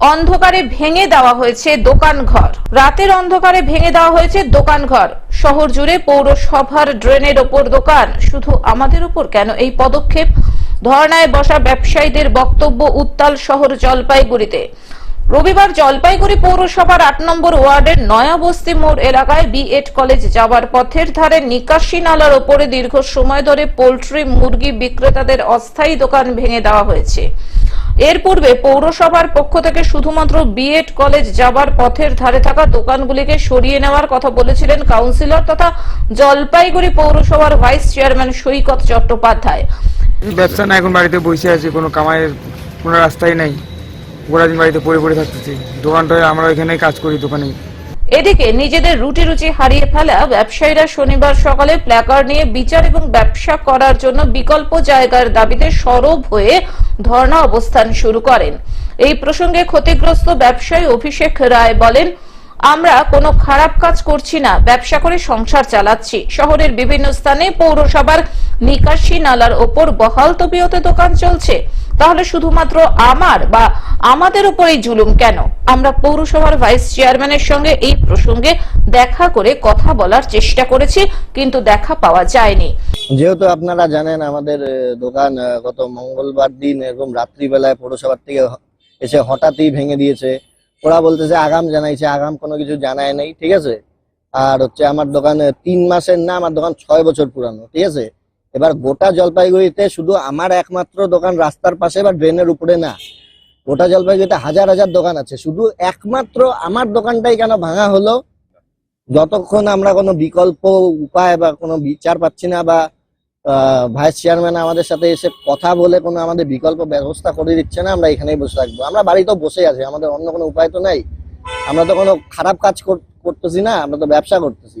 অন্ধকারে ভেঙে দেওয়া হয়েছে দোকান ঘর রাতের অন্ধকারে ভেঙে দেওয়া হয়েছে দোকান ঘর শহর জুড়ে পৌরসভার ড্রেনের ওপর দোকান। শুধু আমাদের উপর কেন এই পদক্ষেপ? ধর্নায় বসা ব্যবসায়ীদের বক্তব্য উত্তাল শহর জলপাইগুড়িতে। রবিবার জলপাইগুড়ি পৌরসভার আট নম্বর ওয়ার্ডের নয়াবস্তি মোড় এলাকায় বিএড কলেজ যাওয়ার পথের ধারে নিকাশি নালার ওপরে দীর্ঘ সময় ধরে পোল্ট্রি, মুরগি বিক্রেতাদের অস্থায়ী দোকান ভেঙে দেওয়া হয়েছে। এর পূর্বে পৌরসভার পক্ষ থেকে শুধুমাত্র বিএড কলেজ যাবার পথের ধারে থাকা দোকানগুলিকে সরিয়ে নেওয়ার কথা বলেছিলেন কাউন্সিলর তথা জলপাইগুড়ি পৌরসভার ভাইস চেয়ারম্যান সৈকত চট্টোপাধ্যায়। ব্যবসা না, এখন বাড়িতে বসে আছে, কোনো কামাইয়ের কোনো রাস্তাই নাই। গোড়া দিন বাড়িতে পড়ে পড়ে থাকতেছি। দোকানটায় আমরা ওইখানেই কাজ করি দোকানে এদিকে নিজেদের রুটি রুচি হারিয়ে ফেলা ব্যবসায়ীরা শনিবার সকালে প্ল্যাকার্ড নিয়ে বিচার এবং ব্যবসা করার জন্য বিকল্প জায়গার দাবিতে সরব হয়ে ধর্ণা অবস্থান শুরু করেন। এই প্রসঙ্গে ক্ষতিগ্রস্ত ব্যবসায়ী অভিষেক রায় বলেন, আমরা কোনো খারাপ কাজ করছি না, ব্যবসা করে সংসার চালাচ্ছি। শহরের বিভিন্ন স্থানে পৌরসভার নিকাশি নালার ওপর বহাল তবিয়তে দোকান চলছে। তাহলে শুধুমাত্র আমার বা আমাদের উপরেই জুলুম কেন? আমরা পৌরসভার ভাইস চেয়ারম্যানের সঙ্গে এই প্রসঙ্গে দেখা করে কথা বলার চেষ্টা করেছি, কিন্তু দেখা পাওয়া যায়নি। যেহেতু আপনারা জানেন, আমাদের দোকান গত মঙ্গলবার দিন এরকম রাত্রিবেলায় পৌরসভার থেকে এসে হঠাৎই ভেঙে দিয়েছে। ওরা বলতেছে, আগাম জানাইছে, আগাম কোনো কিছু জানায় নাই, ঠিক আছে? আর হচ্ছে আমার দোকান তিন মাসের না, আমার দোকান ছয় বছর পুরানো, ঠিক আছে? এবার গোটা জলপাইগুড়িতে শুধু আমার একমাত্র দোকান রাস্তার পাশে বা ড্রেনের উপরে না, গোটা জলপাইগুড়িতে হাজার হাজার দোকান আছে। শুধু একমাত্র আমার দোকানটাই কেন ভাঙা হলো? যতক্ষণ আমরা কোনো বিকল্প উপায় বা কোনো বিচার পাচ্ছি না বা ভাইস চেয়ারম্যান আমাদের সাথে এসে কথা বলে কোনো আমাদের বিকল্প ব্যবস্থা করে দিচ্ছে না, আমরা এখানেই বসে থাকব। আমরা বাড়িতেও বসে আছি, আমাদের অন্য কোনো উপায় তো নাই। আমরা তো কোনো খারাপ কাজ কর- করতেছি না, আমরা তো ব্যবসা করতেছি।